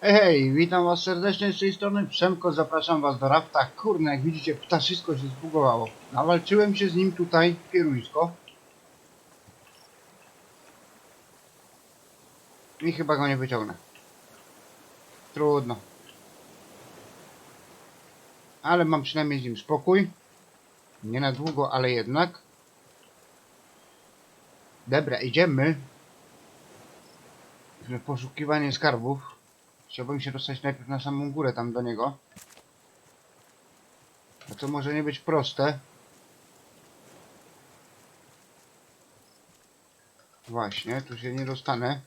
Hej, witam was serdecznie z tej strony Przemko, zapraszam was do rafta. Kurna, jak widzicie, ptaszysko się zbugowało. Nawalczyłem się z nim tutaj, pieruńsko. I chyba go nie wyciągnę. Trudno. Ale mam przynajmniej z nim spokój. Nie na długo, ale jednak. Dobra, idziemy. Poszukiwanie skarbów. Chciałbym się dostać najpierw na samą górę tam do niego. A to może nie być proste. Właśnie, tu się nie dostanę.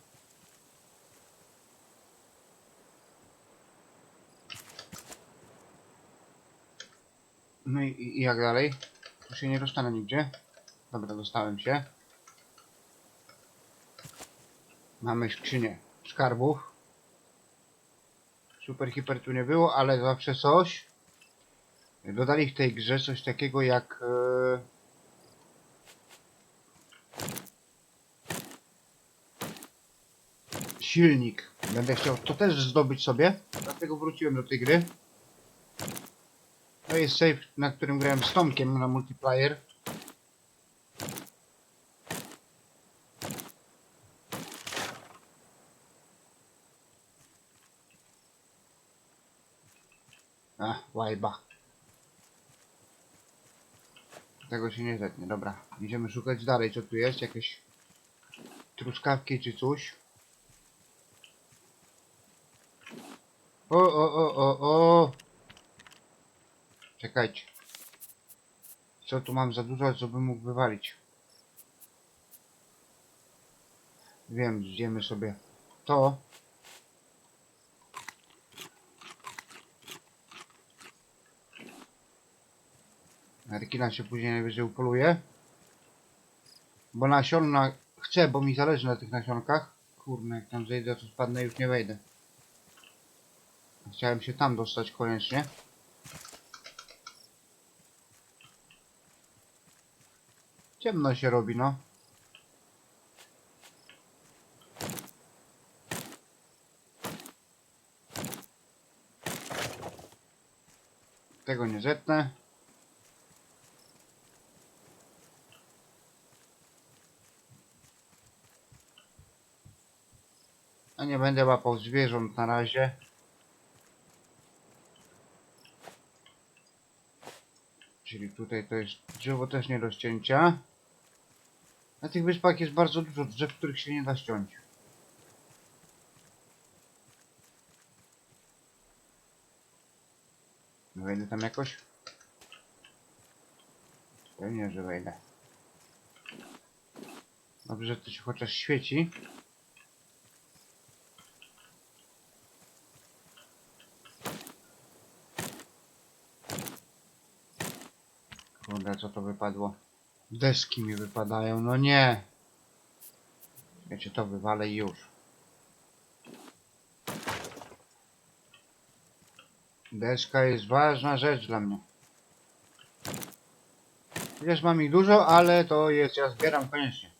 No i, i jak dalej? Tu się nie dostanę nigdzie. Dobra, dostałem się. Mamy skrzynię skarbów. Super hiper tu nie było, ale zawsze coś. Dodali w tej grze coś takiego jak e, silnik. Będę chciał to też zdobyć sobie, dlatego wróciłem do tej gry. To jest save, na którym grałem z Tomkiem na multiplayer. A, łajba. Tego się nie zetnie, dobra. Idziemy szukać dalej, co tu jest, jakieś truskawki czy coś. O, o, o, o, o! Czekajcie. Co tu mam za dużo, co bym mógł wywalić? Wiem, zjemy sobie to. Rekina się później najwyżej upoluje. Bo nasionna chcę, bo mi zależy na tych nasionkach. Kurna, jak tam zejdę, to spadnę już nie wejdę. Chciałem się tam dostać koniecznie. Ciemno się robi, no. Tego nie zetnę. A nie będę łapał zwierząt na razie. Czyli tutaj to jest drzewo też nie do ścięcia. Na tych wyspach jest bardzo dużo drzew, których się nie da ściąć. Wejdę tam jakoś? Pewnie, że wejdę. Dobrze, że to się chociaż świeci. Co to wypadło? Deski mi wypadają, no nie! Wiecie, to wywalę już. Deska jest ważna rzecz dla mnie. Chociaż mam ich dużo, ale to jest, ja zbieram koniecznie.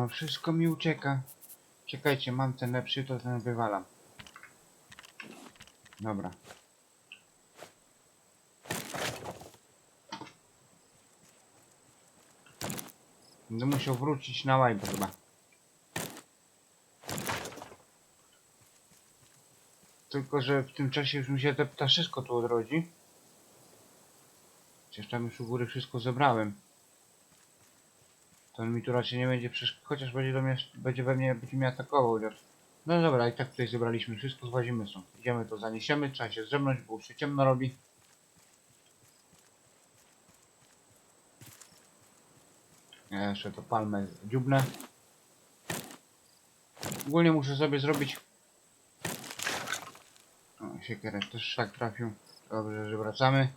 Nie no, wszystko mi ucieka. Czekajcie, mam ten lepszy, to ten wywalam. Dobra. Będę musiał wrócić na łajbę chyba. Tylko, że w tym czasie już mi się te ptaszysko tu odrodzi. Przecież tam już u góry wszystko zebrałem. To mi tu raczej nie będzie przeszkadzał, chociaż będzie do mnie, będzie we mnie, będzie mnie atakował. wiesz. No dobra, i tak tutaj zebraliśmy wszystko, złazimy stąd. Idziemy to zaniesiemy, trzeba się zdrzemnąć, bo już się ciemno robi. Ja jeszcze to palmę dziubnę. Ogólnie muszę sobie zrobić... O, siekierę też szlak trafił. Dobrze, że wracamy.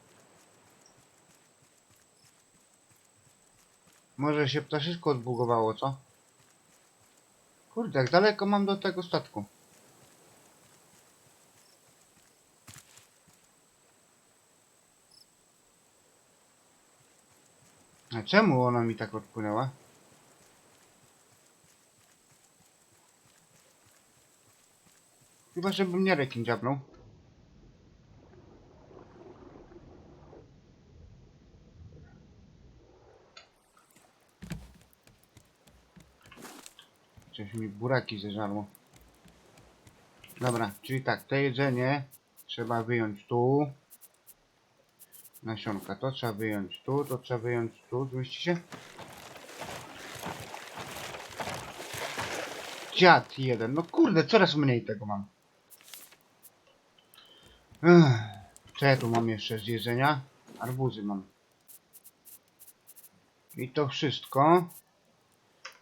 Może się ptaszyczko odbugowało, co? Kurde, jak daleko mam do tego statku? A czemu ona mi tak odpłynęła? Chyba, żebym nie rekin dziabnął. Coś mi buraki zeżarło. Dobra, czyli tak, to jedzenie trzeba wyjąć tu. Nasionka, to trzeba wyjąć tu, to trzeba wyjąć tu, zmieści się? Dziad jeden, no kurde, coraz mniej tego mam. Co ja tu mam jeszcze z jedzenia? Arbuzy mam. I to wszystko.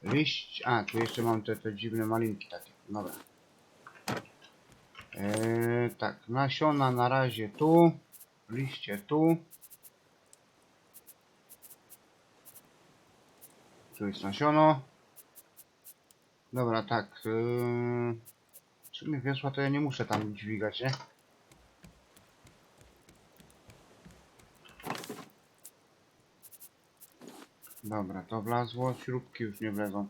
Liść, a tu jeszcze mam te, te dziwne malinki takie, dobra. Eee, tak, nasiona na razie tu, liście tu. Tu jest nasiono. Dobra, tak. Yy... W sumie wiosła to ja nie muszę tam dźwigać, nie? Dobra, to wlazło, śrubki już nie wlezą.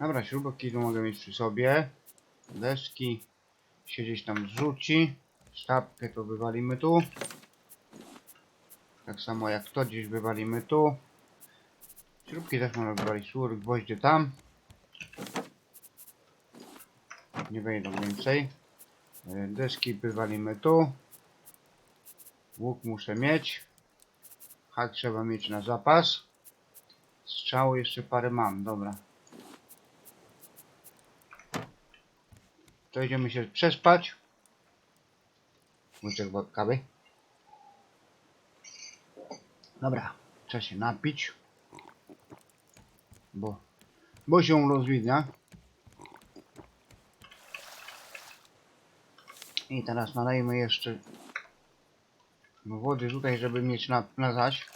Dobra, śrubki tu mogę mieć przy sobie. Deski się gdzieś tam zrzuci. Sztabkę to wywalimy tu. Tak samo jak to gdzieś wywalimy tu. Śrubki też można wywalić tu, gwoździe tam. Nie wejdą więcej. E, Deski wywalimy tu. Łuk muszę mieć. Hak trzeba mieć na zapas. Strzały jeszcze parę mam, dobra. To idziemy się przespać. Łyczek wo- kawy. Dobra, trzeba się napić. Bo, bo się rozwidnia. I teraz nalejmy jeszcze wody tutaj, żeby mieć na, na zaś.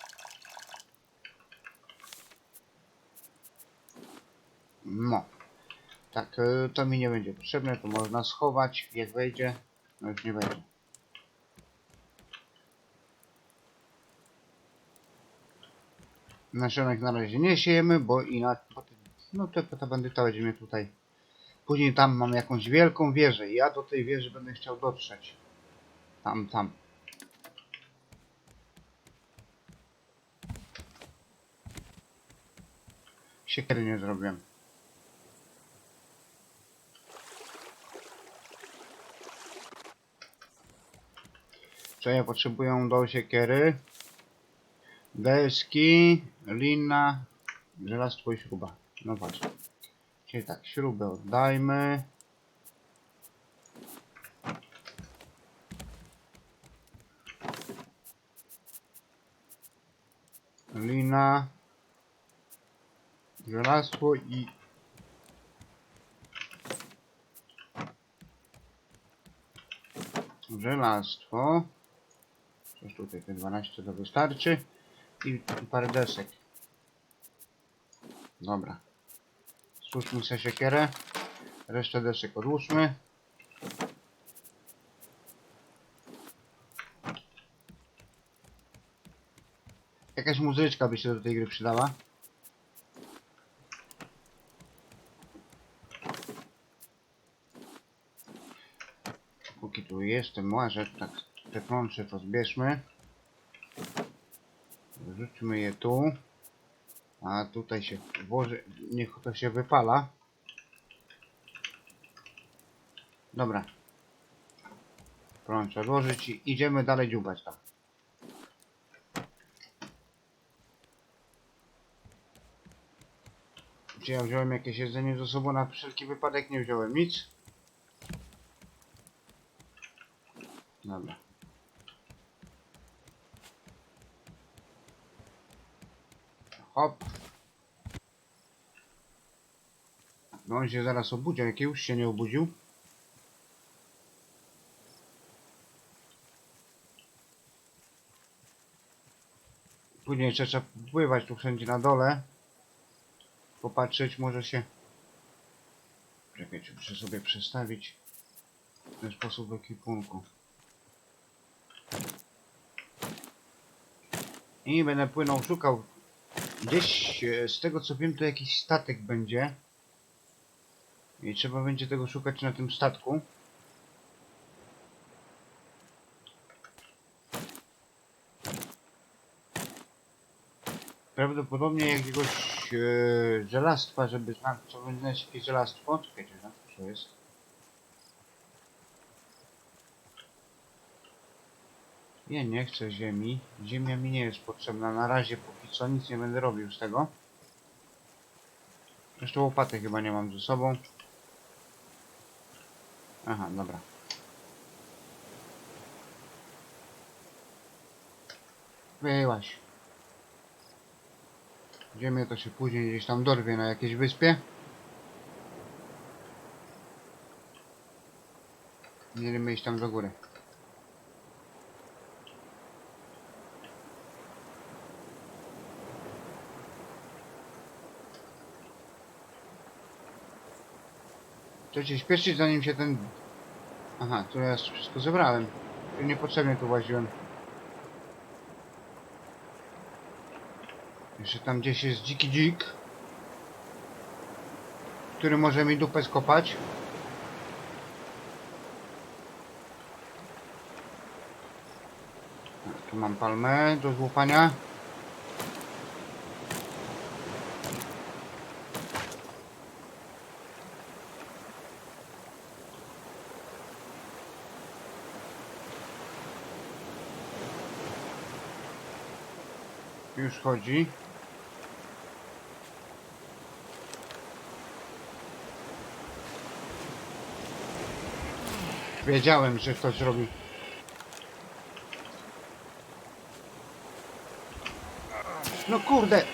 No. Tak, y, to mi nie będzie potrzebne, to można schować, jak wejdzie, no już nie będzie. Nasionek na razie nie siejemy, bo inaczej, no to ta bandyta będzie mnie tutaj. Później tam mam jakąś wielką wieżę i ja do tej wieży będę chciał dotrzeć. Tam, tam. Siekiery nie zrobiłem. Co ja potrzebuję do siekiery? Deski, lina, żelastwo i śruba. No patrz. Czyli tak, śrubę oddajmy. Lina, żelastwo i żelastwo. Coś tutaj te 12 to wystarczy. I parę desek. Dobra. Służmy sobie siekierę. Resztę desek odłóżmy. Jakaś muzyczka by się do tej gry przydała. Póki tu jestem, może tak te plącze to zbierzmy. Wrzućmy je tu. A tutaj się włoży, niech to się wypala. Dobra. Prąd odłożyć i idziemy dalej dziubać tam. Czy ja wziąłem jakieś jedzenie ze sobą na wszelki wypadek? Nie wziąłem nic. Dobra. Hop. No on się zaraz obudzi, jak już się nie obudził. Później jeszcze trzeba pływać tu wszędzie na dole. popatrzeć, może się... Czekajcie, muszę sobie przestawić w ten sposób ekwipunku. I będę płynął, szukał. Gdzieś, e, z tego co wiem, to jakiś statek będzie. I trzeba będzie tego szukać na tym statku. Prawdopodobnie jakiegoś e, żelastwa, żeby znaleźć, co będzie jakieś żelastwo. Czekajcie, no, co jest? Nie, nie chcę ziemi. Ziemia mi nie jest potrzebna. Na razie póki co nic nie będę robił z tego. Jeszcze łopaty chyba nie mam ze sobą. Aha, dobra. Wyłaś. Ziemię to się później gdzieś tam dorwie na jakiejś wyspie. Będziemy iść tam do góry. Trzeba się śpieszyć zanim się ten... Aha, to ja wszystko zebrałem. Tu Niepotrzebnie tu łaziłem. Jeszcze tam gdzieś jest dziki dzik. Który może mi dupę skopać. Tu mam palmę do złupania. Już chodzi. Wiedziałem, że ktoś robi. No kurde.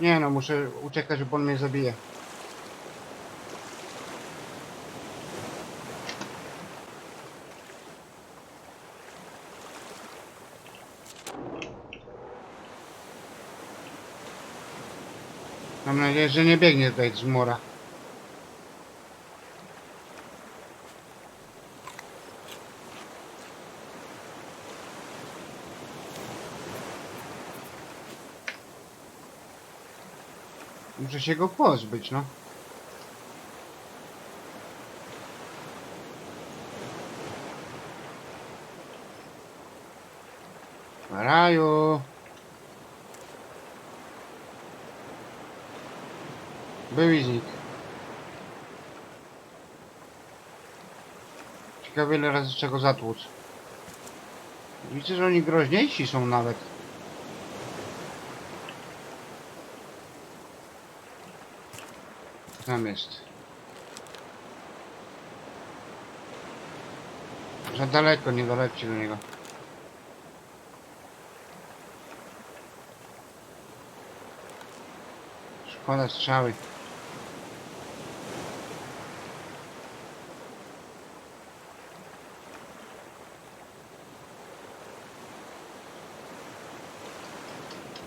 Nie no, muszę uciekać, bo on mnie zabije. Mam nadzieję, że nie biegnie tutaj z mora. Muszę się go pozbyć, no. Raju. Znikł. Ciekawe ile razy czego zatłuc. Widzę, że oni groźniejsi są nawet. Tam jest. Za daleko, nie dolećcie do niego. Szkoda strzały.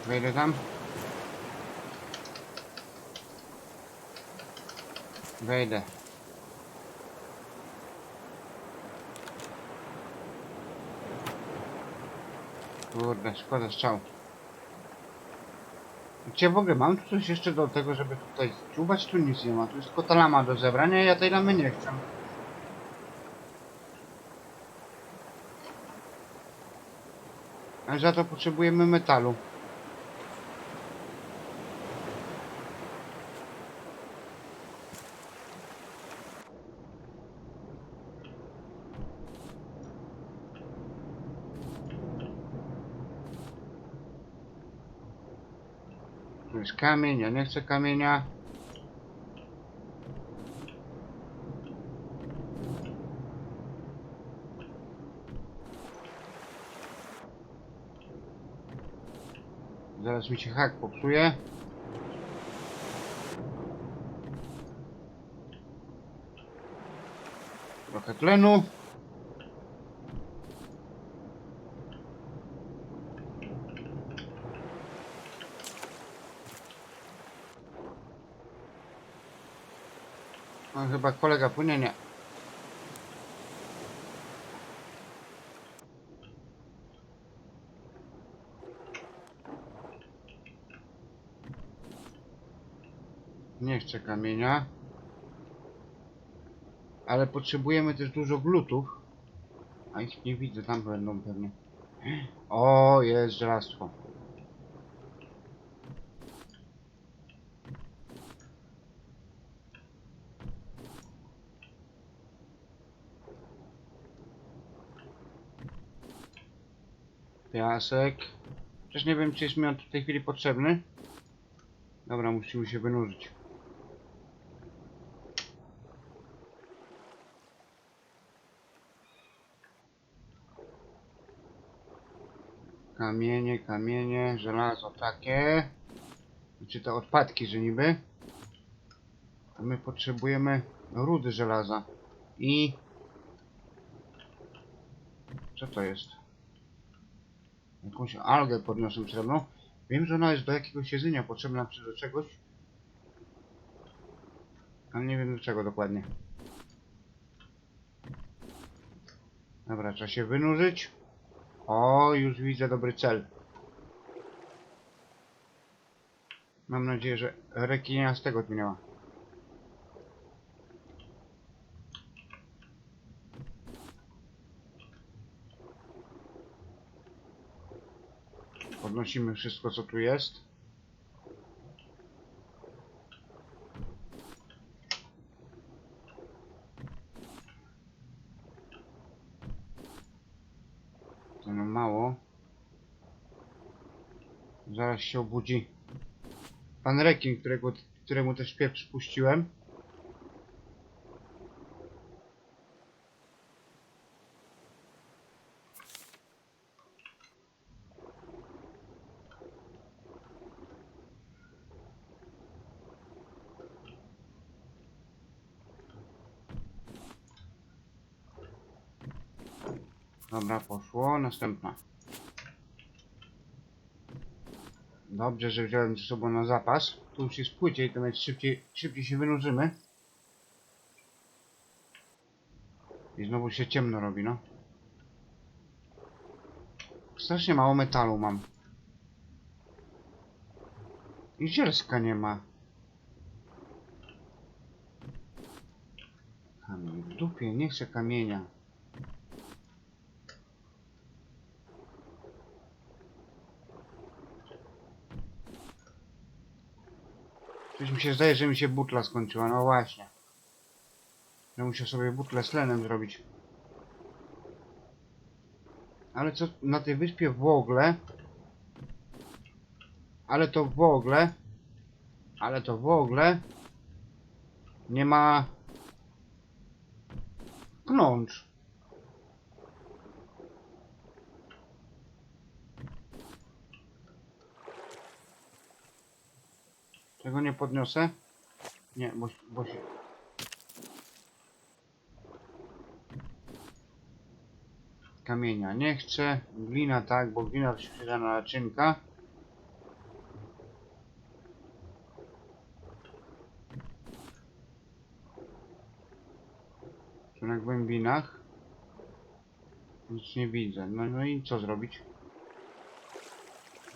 Wejdę tam. Wejdę. Kurde, szkoda strzał. Gdzie w ogóle mam tu coś jeszcze do tego, żeby tutaj czuwać? Tu nic nie ma. Tu jest tylko ta lama do zebrania, ja tej lamy nie chcę. Ale za to potrzebujemy metalu. Kamień, ja nie chcę kamienia. Zaraz mi się hak popsuje. Trochę tlenu. On chyba kolega płynie, nie. Nie chcę kamienia. Ale potrzebujemy też dużo glutów. A ich nie widzę, tam będą pewnie. O, jest żelastwo. Piasek. Też nie wiem, czy jest mi on w tej chwili potrzebny. Dobra, musimy się wynurzyć. Kamienie, kamienie, żelazo takie. Czy to odpadki, że niby. A my potrzebujemy rudy żelaza. I... Co to jest? Jakąś algę podniosłem srebrną. Wiem, że ona jest do jakiegoś jedzenia potrzebna czy do czegoś. Ale nie wiem do czego dokładnie. Dobra, trzeba się wynurzyć. O, już widzę dobry cel. Mam nadzieję, że rekinia z tego minęła. Podnosimy wszystko, co tu jest. To no mało. Zaraz się obudzi pan rekin, którego, któremu też pieprz puściłem. Dobra, poszło. Następna. Dobrze, że wziąłem ze sobą na zapas. Tu już jest płyciej, to nawet szybciej, szybciej się wynurzymy. I znowu się ciemno robi, no. Strasznie mało metalu mam. I zielska nie ma. Kamień w dupie, nie chcę kamienia. Coś mi się zdaje, że mi się butla skończyła, no właśnie. Że muszę sobie butlę z tlenem zrobić. Ale co na tej wyspie w ogóle? Ale to w ogóle... Ale to w ogóle... Nie ma... Knącz. Tego nie podniosę? Nie, bo, bo się... Kamienia nie chcę. Glina tak, bo glina się przyda na naczynka. Tu na głębinach. Nic nie widzę. No, no i co zrobić?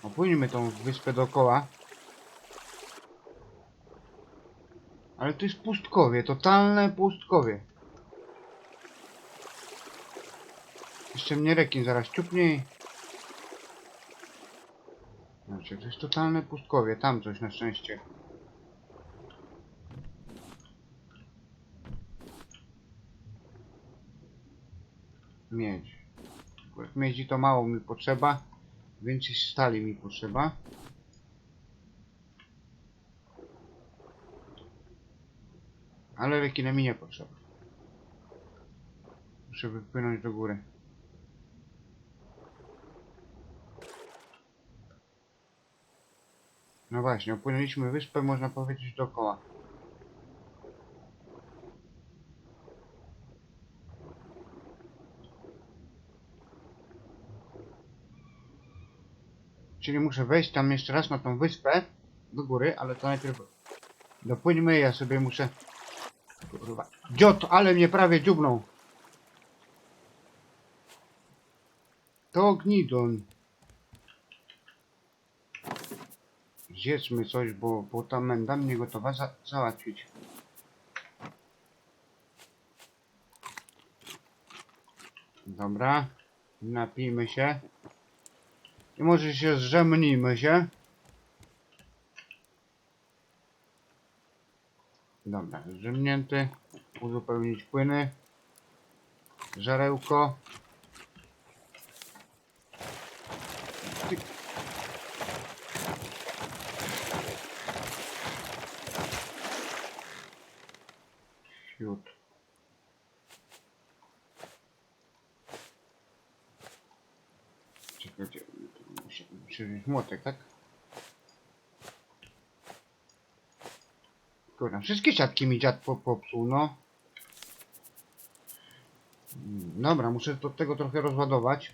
Opłyńmy tą wyspę dookoła. Ale to jest pustkowie, totalne pustkowie. Jeszcze mnie rekin zaraz ciupnie. Znaczy, to jest totalne pustkowie, tam coś na szczęście. Miedź. Akurat miedzi to mało mi potrzeba, więcej stali mi potrzeba. Ale rekina mi nie potrzeba. Muszę wypłynąć do góry. No właśnie, opłynęliśmy wyspę, można powiedzieć, dookoła. Czyli muszę wejść tam jeszcze raz na tą wyspę do góry, ale to najpierw dopłyńmy, ja sobie muszę Kurwa. Dziot, ale mnie prawie dziubnął. To gnidon. Zjedzmy coś, bo, bo ta menda mnie gotowa za, załatwić. Dobra. Napijmy się. I może się zrzemnijmy się. Dobra, zrzemnięty. Uzupełnić płyny. Żarełko. Siód. Czekajcie, muszę muszę wziąć młotek, tak? Wszystkie siatki mi dziad po, popsuł, no. Dobra, muszę do tego trochę rozładować.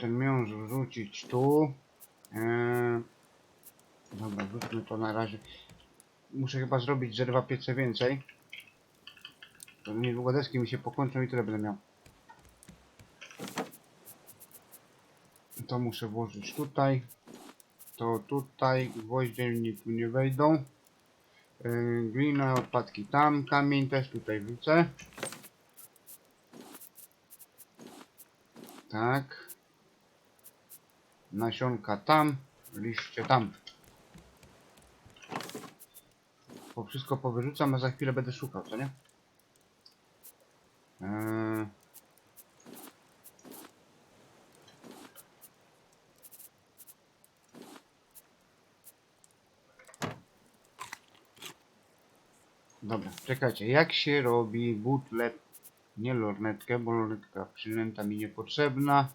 Ten miąższ wrzucić tu. Eee, dobra, wrzućmy to na razie. Muszę chyba zrobić ze dwa piece więcej. To niedługo deski mi się pokończą i tyle będę miał. To muszę włożyć tutaj. To tutaj. Gwoździe mi tu nie wejdą. Yy, glina, odpadki tam. Kamień też tutaj wrzucę. Tak. Nasionka tam. Liście tam. Po wszystko powyrzucam, a za chwilę będę szukał, co nie? Eee... Dobra, czekajcie, jak się robi butle, nie lornetkę, bo lornetka przynęta mi niepotrzebna.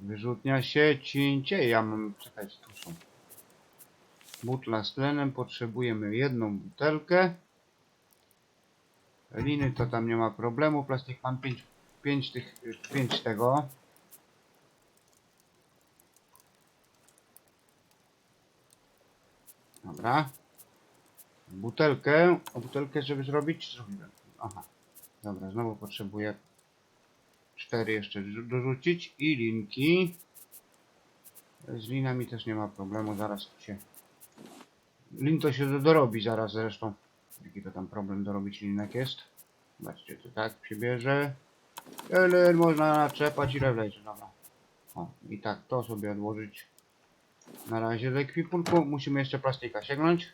Wyrzutnia się, cięcie, ja mam, czekajcie, tu są. Butla z tlenem, potrzebujemy jedną butelkę. Liny to tam nie ma problemu, plastik mam 5 pięć tych, 5 tego. Dobra. Butelkę, a butelkę żeby zrobić, zrobiłem. Aha. Dobra, znowu potrzebuję cztery jeszcze dorzu- dorzucić i linki. Z linami też nie ma problemu, zaraz się... Lin to się do- dorobi zaraz zresztą. Jaki to tam problem dorobić linek jest. Zobaczcie, to tak przybierze. Ale można naczepać ile wlezie, dobra. O, i tak to sobie odłożyć. Na razie z ekwipunku. Musimy jeszcze plastika sięgnąć.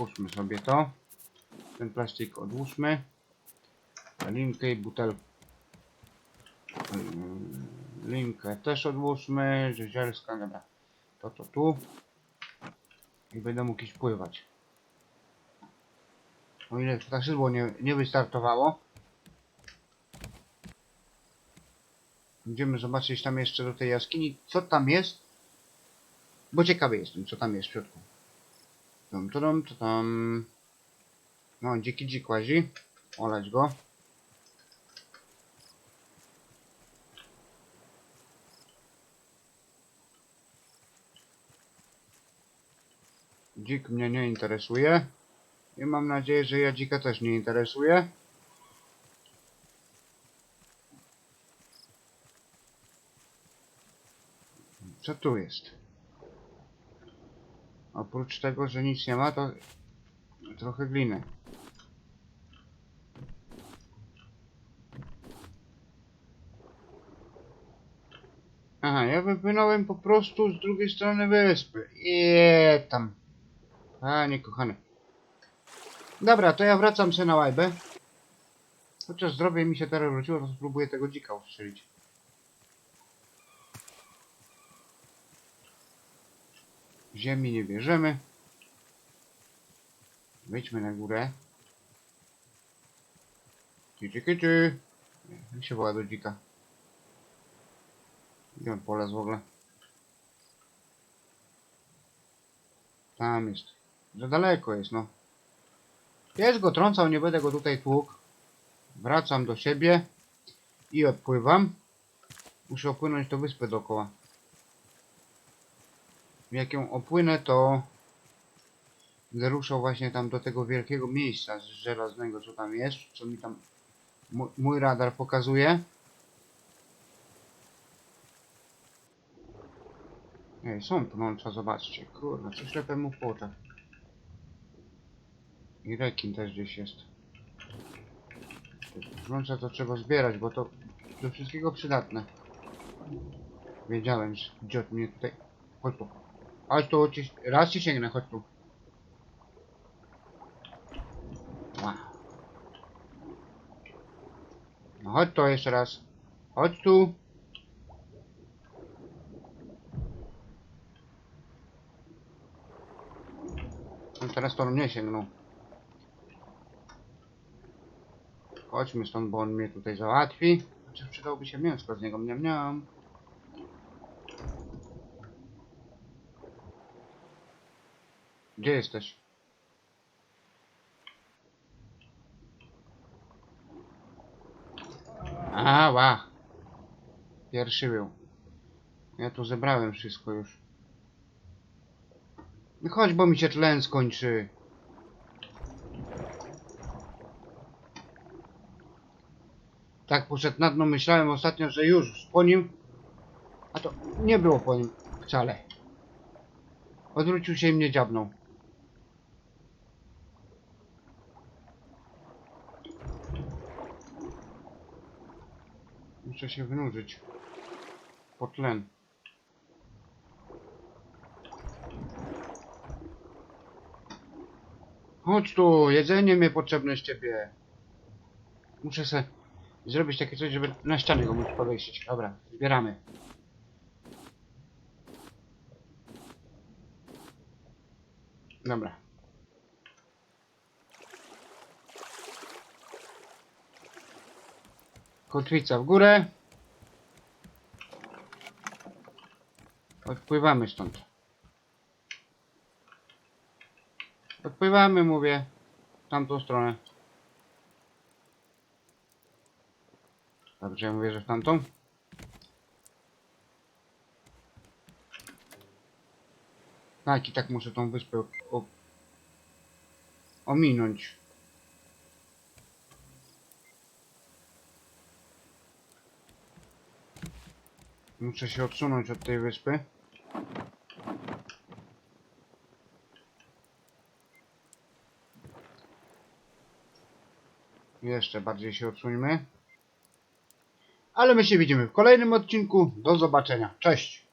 Spójrzmy sobie to. Ten plastik odłóżmy. Linkę i butelkę. Ym, Linkę też odłóżmy. Rzezielska, dobra. To to tu. I będę mógł iść pływać. O ile to szydło nie, nie wystartowało. Będziemy zobaczyć tam jeszcze do tej jaskini, co tam jest. Bo ciekawy jestem, co tam jest w środku. Tum, to tam. No, dziki dzik łazi. Olać go. Dzik mnie nie interesuje. I mam nadzieję, że ja dzika też nie interesuje. Co tu jest? Oprócz tego, że nic nie ma, to trochę gliny. Aha, ja wypłynąłem po prostu z drugiej strony wyspy. Je tam. Panie kochany. Dobra, to ja wracam się na łajbę. Chociaż zdrowie mi się teraz wróciło, to spróbuję tego dzika ustrzelić. Ziemi nie bierzemy. Wejdźmy na górę. Kiczy, kiczy. Jak się woła do dzika? Gdzie on polazł w ogóle? Tam jest. Za daleko jest, no. Jest go trącał, nie będę go tutaj tłukł. Wracam do siebie i odpływam. Muszę opłynąć do wyspy dookoła. Jak ją opłynę, to ruszał właśnie tam do tego wielkiego miejsca żelaznego, co tam jest, co mi tam mój, radar pokazuje. Ej, są pnącza, zobaczcie. Kurwa, co ślepę mu w oczach. I rekin też gdzieś jest. Pnącza to trzeba zbierać, bo to do wszystkiego przydatne. Wiedziałem, że dziot mnie tutaj... Chodź tu. Chodź tu, ci... raz ci sięgnę, chodź tu. No chodź tu jeszcze raz. Chodź tu. No teraz to mnie sięgnął. Chodźmy stąd, bo on mnie tutaj załatwi. Chociaż przydałoby się mięsko z niego, mniam, mniam. Gdzie jesteś? A, ła. Pierwszy był. Ja tu zebrałem wszystko już. No Chodź, bo mi się tlen skończy. Tak poszedł na dno, myślałem ostatnio, że już po nim. A to nie było po nim wcale. Odwrócił się i mnie dziabnął. Muszę się wynurzyć. Po tlen. Chodź tu, jedzenie mnie potrzebne z ciebie. Muszę se zrobić takie coś, żeby na ścianę go móc powiesić. Dobra, zbieramy. Dobra. Kotwica w górę. Odpływamy stąd. Odpływamy, mówię. W tamtą stronę. Dobrze, ja mówię, że w tamtą. Tak, i tak muszę tą wyspę ominąć. Muszę się odsunąć od tej wyspy. Jeszcze bardziej się odsuńmy. Ale my się widzimy w kolejnym odcinku. Do zobaczenia. Cześć!